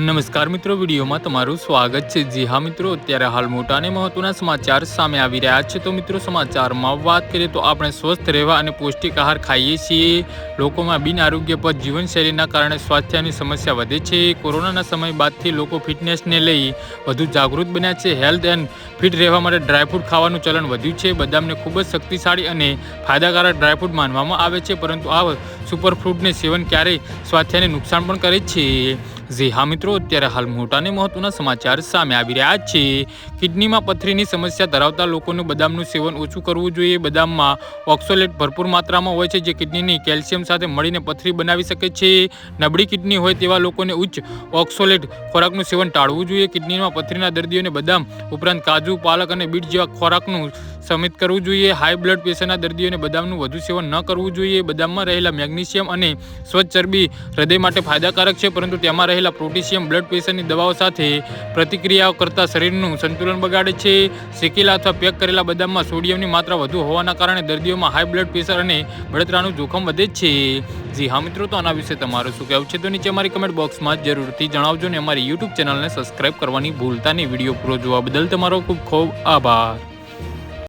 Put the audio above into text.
નમસ્કાર મિત્રો, વિડીયોમાં તમારું સ્વાગત છે. જી હા મિત્રો, અત્યારે હાલ મોટા અને મહત્વના સમાચાર સામે આવી રહ્યા છે. તો મિત્રો, સમાચારમાં વાત કરીએ તો આપણે સ્વસ્થ રહેવા અને પૌષ્ટિક આહાર ખાઈએ છીએ. લોકોમાં બિન આરોગ્યપર જીવનશૈલીના કારણે સ્વાસ્થ્યની સમસ્યા વધે છે. કોરોનાના સમય બાદથી લોકો ફિટનેસને લઈ વધુ જાગૃત બન્યા છે. હેલ્થ એન્ડ ફિટ રહેવા માટે ડ્રાયફ્રૂટ ખાવાનું ચલણ વધ્યું છે. બદામને ખૂબ જ શક્તિશાળી અને ફાયદાકારક ડ્રાયફ્રૂટ માનવામાં આવે છે. પરંતુ આ સુપરફ્રૂટને સેવન ક્યારેય સ્વાસ્થ્યને નુકસાન પણ કરે છે. જી હા મિત્રો, અત્યારે હાલ મોટાને મહત્વના સમાચાર સામે આવી રહ્યા છે. કિડનીમાં પથરીની સમસ્યા ધરાવતા લોકોને બદામનું સેવન ઓછું કરવું જોઈએ. બદામમાં ઓક્સોલેટ ભરપૂર માત્રામાં હોય છે, જે કિડનીની કેલ્શિયમ સાથે મળીને પથરી બનાવી શકે છે. નબળી કિડની હોય તેવા લોકોને ઉચ્ચ ઓક્સોલેટ ખોરાકનું સેવન ટાળવું જોઈએ. કિડનીમાં પથરીના દર્દીઓને બદામ ઉપરાંત કાજુ, પાલક અને બીટ જેવા ખોરાકનું સમિત કરવું જોઈએ. હાઈ બ્લડ પ્રેશરના દર્દીઓને બદામનું વધુ સેવન ન કરવું જોઈએ. બદામમાં રહેલા મેગ્નેશિયમ અને સ્વચ્છ ચરબી હૃદય માટે ફાયદાકારક છે, પરંતુ તેમાં રહેલા પ્રોટેશિયમ બ્લડ પ્રેશરની દવાઓ સાથે પ્રતિક્રિયાઓ કરતા શરીરનું સંતુલન બગાડે છે. શેકેલા અથવા પેક કરેલા બદામમાં સોડિયમની માત્રા વધુ હોવાના કારણે દર્દીઓમાં હાઈ બ્લડ પ્રેશર અને બળતરાનું જોખમ વધે છે. જી હા મિત્રો, તો આના વિશે તમારું શું કહેવું છે? તો નીચે અમારી કમેન્ટ બોક્સમાં જરૂરથી જણાવજો ને અમારી યુટ્યુબ ચેનલને સબસ્ક્રાઈબ કરવાની ભૂલતા નહીં. વીડિયો પૂરો જોવા બદલ તમારો ખૂબ ખૂબ આભાર.